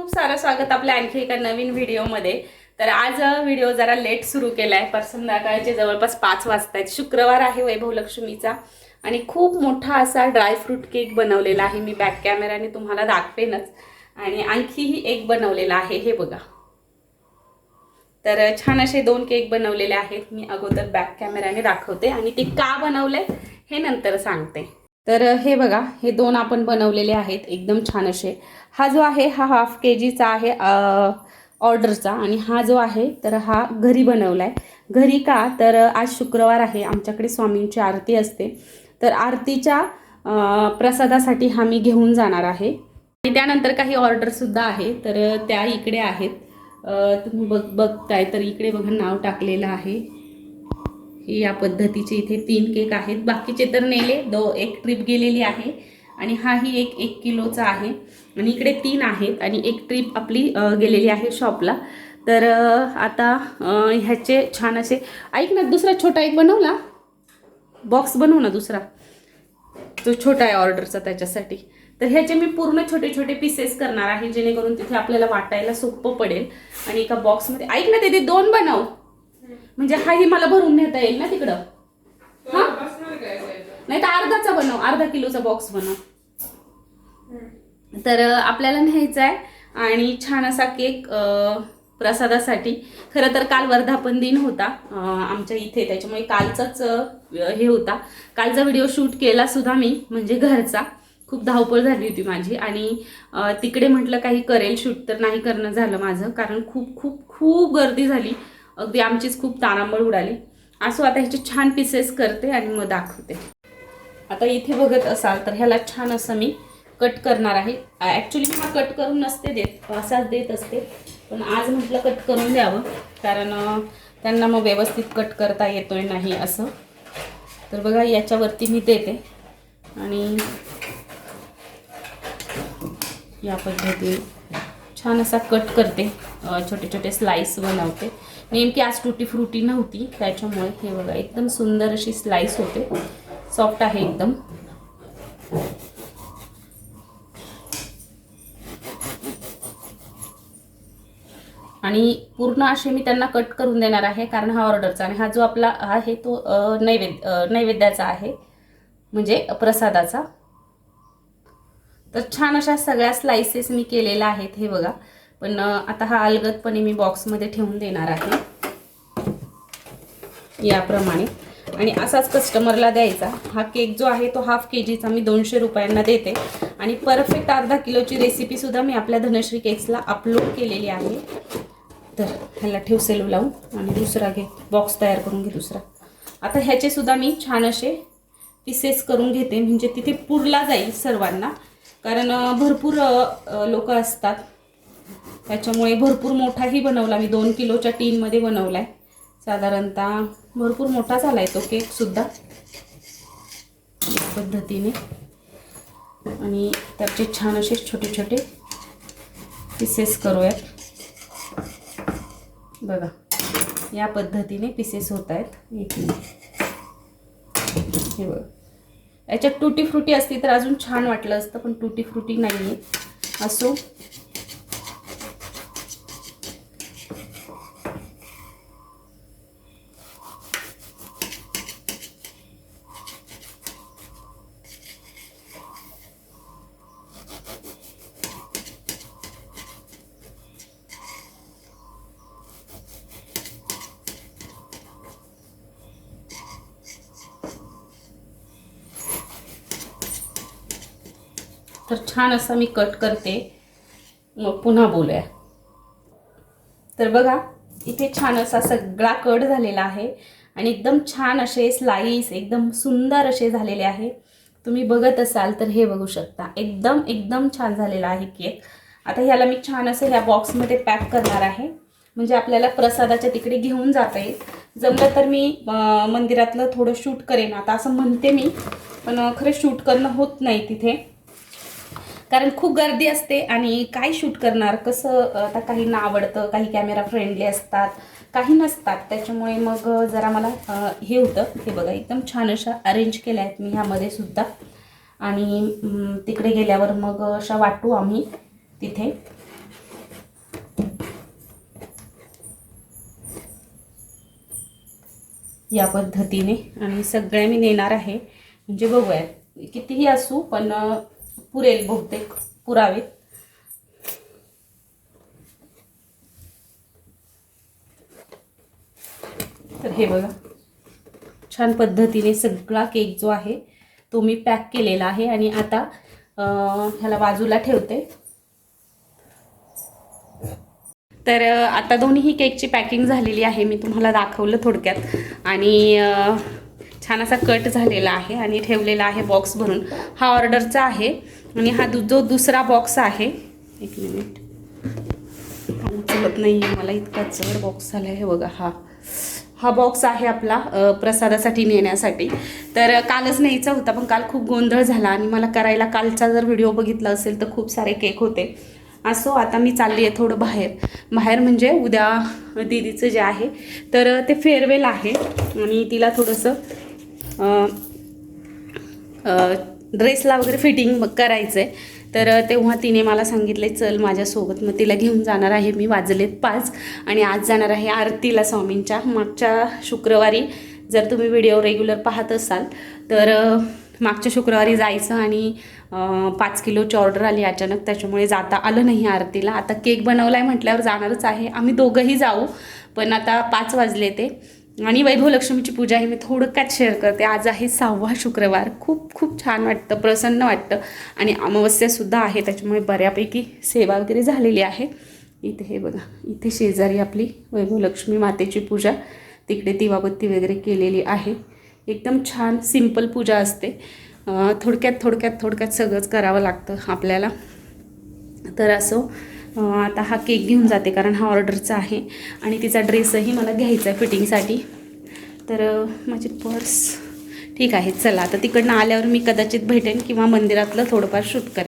खूप सारं स्वागत आपल्या आणखी एका नवीन व्हिडिओमध्ये. तर आज व्हिडिओ जरा लेट सुरू केला आहे पर संध्याकाळचे जवळपास पाच वाजता आहेत शुक्रवार आहे वैभव लक्ष्मीचा आणि खूप मोठा असा ड्रायफ्रूट केक बनवलेला आहे मी बॅक कॅमेराने तुम्हाला दाखवेनच. आणि आणखीही एक बनवलेला आहे. हे बघा. तर छान असे दोन केक बनवलेले आहेत. मी अगोदर बॅक कॅमेराने दाखवते. आणि ते का बनवले हे नंतर सांगते. तर हे बघा हे दोन आपण बनवलेले आहेत एकदम छान असे. हा जो आहे हा हाफ के जीचा आहे ऑर्डरचा आणि हा जो आहे तर हा घरी बनवला आहे घरी का? तर आज शुक्रवार आहे आमच्याकडे स्वामींची आरती असते. तर आरतीच्या प्रसादासाठी हा मी घेऊन जाणार आहे. आणि त्यानंतर काही ऑर्डरसुद्धा आहे तर त्या इकडे आहेत. तुम्ही बघ बघताय तर इकडे बघा नाव टाकलेलं आहे. हे या पद्धतीचे इथे तीन केक आहेत. बाकीचे तर नेले दो एक ट्रिप गेलेली आहे. आणि हाही एक एक किलोचा आहे. आणि इकडे तीन आहेत आणि एक ट्रिप आपली गेलेली आहे शॉपला तर आता ह्याचे छान असे ऐक ना दुसरा छोटा एक बनवला? बॉक्स बनवू ना दुसरा. तो छोटा आहे ऑर्डरचा त्याच्यासाठी. तर ह्याचे मी पूर्ण छोटे छोटे पीसेस करणार आहे जेणेकरून तिथे आपल्याला वाटायला सोपं पडेल. आणि एका बॉक्समध्ये ऐक ना ते दोन बनव. म्हणजे हाही मला भरून नेता येईल ना तिकडं. हा? नाही तर अर्धाचा बनव अर्धा किलोचा बॉक्स बनव. तर आपल्याला न्यायचा आहे आणि छान असा केक प्रसादासाठी. खरं तर काल वर्धापन दिन होता. आमच्या इथे त्याच्यामुळे कालचाच हे होता. कालचा व्हिडिओ शूट केला सुद्धा मी म्हणजे घरचा. खूप धावपळ झाली होती माझी आणि तिकडे म्हटलं काही करेल शूट तर नाही करणं झालं माझं. कारण खूप खूप खूप गर्दी झाली. अगदी आमचीच खूप तारांबळ उडाली. असो आता ह्याचे छान पीसेस करते आणि मग दाखवते. आता इथे बघत असाल तर ह्याला छान असं मी कट करणार आहे. ॲक्च्युली मी हा कट करून नसते देत असाच देत असते. पण आज म्हटलं कट करून द्यावं कारण त्यांना मग व्यवस्थित कट करता येतोय नाही असं. तर बघा याच्यावरती मी देते. आणि या पद्धतीने छान असा कट करते. छोटे छोटे स्लाईस बनवते. नेमकी आज टुटी फ्रुटी नव्हती त्याच्यामुळे हे बघा एकदम सुंदर अशी स्लाइस होते. सॉफ्ट आहे एकदम. आणि पूर्ण असे मी त्यांना कट करून देणार आहे कारण हा ऑर्डरचा आणि हा जो आपला आहे तो नैवेद्य नैवेद्याचा आहे म्हणजे प्रसादाचा. तर छान अशा सगळ्या स्लाइसेस मी केलेल्या आहेत हे बघा. पण आता हा अलगदपणे मी बॉक्समध्ये ठेवून देणार आहे. याप्रमाणे. आणि असाच कस्टमरला द्यायचा. हा केक जो आहे तो हाफ के जीचा मी दोनशे रुपयांना देते. आणि परफेक्ट अर्धा किलोची रेसिपीसुद्धा मी आपल्या धनश्री केक्सला अपलोड केलेली आहे. तर ह्याला ठेव सेलू लावून आणि दुसरा घे. बॉक्स तयार करून घे दुसरा. आता ह्याचे सुद्धा मी छान असे पीसेस करून घेते. म्हणजे तिथे पुरला जाईल सर्वांना. कारण भरपूर लोक असतात. त्याच्यामुळे भरपूर मोठाही बनवला. मी दोन किलोच्या टीनमध्ये बनवला आहे साधारणतः भरपूर मोठा झाला आहे तो केकसुद्धा पद्धतीने. आणि त्याचे छान असे छोटे छोटे पीसेस करूयात. बघा या पद्धतीने पीसेस होत आहेत एक हे बघ. याच्यात टुटी फ्रुटी असती तर अजून छान वाटलं असतं पण टुटी फ्रुटी नाही आहे असो. तर छान असा मी कट करते. मग पुन्हा बोलूया. तर बघा इथे छान असा सगळा कट झालेला आहे आणि एकदम छान असे स्लाईस एकदम सुंदर असे झालेले आहे. तुम्ही बघत असाल तर हे बघू शकता. एकदम एकदम छान झालेला आहे केक आता ह्याला मी छान असं ह्या बॉक्समध्ये पॅक करणार आहे. म्हणजे आपल्याला प्रसादाच्या तिकडे घेऊन जाता येईल. जमलं तर मी मंदिरातलं थोडं शूट करेन. आता असं म्हणते मी पण खरं शूट करणं होत नाही तिथे. कारण खूप गर्दी असते आणि काय शूट करणार कसं आता काहींना आवडतं काही कॅमेरा फ्रेंडली असतात काही नसतात. त्याच्यामुळे मग जरा मला हे होतं. हे बघा एकदम छान अशा अरेंज केल्या आहेत मी ह्यामध्ये सुद्धा. आणि तिकडे गेल्यावर मग अशा वाटू आम्ही तिथे. या पद्धतीने. आणि सगळ्या मी नेणार आहे. म्हणजे बघूयात कितीही असू पण पुरेल बहुतेक पुरावेत तर हे बघा. छान पद्धतीने सगळा केक जो आहे तो मी पॅक केलेला आहे आणि आता ह्याला बाजूला ठेवते. तर आता दोन्हीही केकची पॅकिंग झालेली आहे. मी तुम्हाला दाखवलं थोडक्यात. आणि छान असा कट झालेला आहे आणि ठेवलेला आहे बॉक्स भरून. हा ऑर्डरचा आहे आणि हा दु जो दुसरा बॉक्स आहे एक मिनिट. उचलत नाही आहे मला इतका जड बॉक्स झाला आहे बघा हा. हा बॉक्स आहे आपला प्रसादासाठी नेण्यासाठी. तर कालच न्यायचा होता पण काल खूप गोंधळ झाला आणि मला करायला कालचा जर व्हिडिओ बघितला असेल तर खूप सारे केक होते. असो आता मी चालली आहे थोडं बाहेर. बाहेर म्हणजे उद्या दिदीचं जे आहे तर ते फेअरवेल आहे आणि तिला थोडंसं ड्रेसला वगैरे फिटिंग करायचं आहे तर तेव्हा तिने मला सांगितले चल माझ्यासोबत मग तिला घेऊन जाणार आहे मी वाजलेत पाच आणि आज जाणार आहे आरतीला स्वामींच्या. मागच्या शुक्रवारी जर तुम्ही व्हिडिओ रेग्युलर पाहत असाल तर मागच्या शुक्रवारी जायचं आणि पाच किलोची ऑर्डर आली अचानक. त्याच्यामुळे जाता आलं नाही आरतीला. आता केक बनवला आहे म्हटल्यावर जाणारच आहे. आम्ही दोघंही जाऊ पण आता पाच वाजले ते. आणि वैभवलक्ष्मीची पूजा ही मी थोडक्यात शेअर करते. आज आहे सहावा शुक्रवार. खूप खूप छान वाटतं प्रसन्न वाटतं. आणि अमावस्यासुद्धा आहे त्याच्यामुळे बऱ्यापैकी सेवा वगैरे झालेली आहे. इथे हे बघा इथे शेजारी आपली वैभवलक्ष्मी मातेची पूजा. तिकडे दिवाबत्ती वगैरे केलेली आहे. एकदम छान सिंपल पूजा असते. थोडक्यात थोडक्यात थोडक्यात सगळंच करावं लागतं आपल्याला. तर असो आता हा केक घेऊन जाते कारण हा ऑर्डरचा आहे. आणि तिचा ड्रेसही मला घ्यायचा आहे फिटिंगसाठी. तर माझी पर्स. ठीक आहे चला. आता तिकडनं आल्यावर मी कदाचित भेटेन किंवा मंदिरातलं थोडंफार शूट करेन.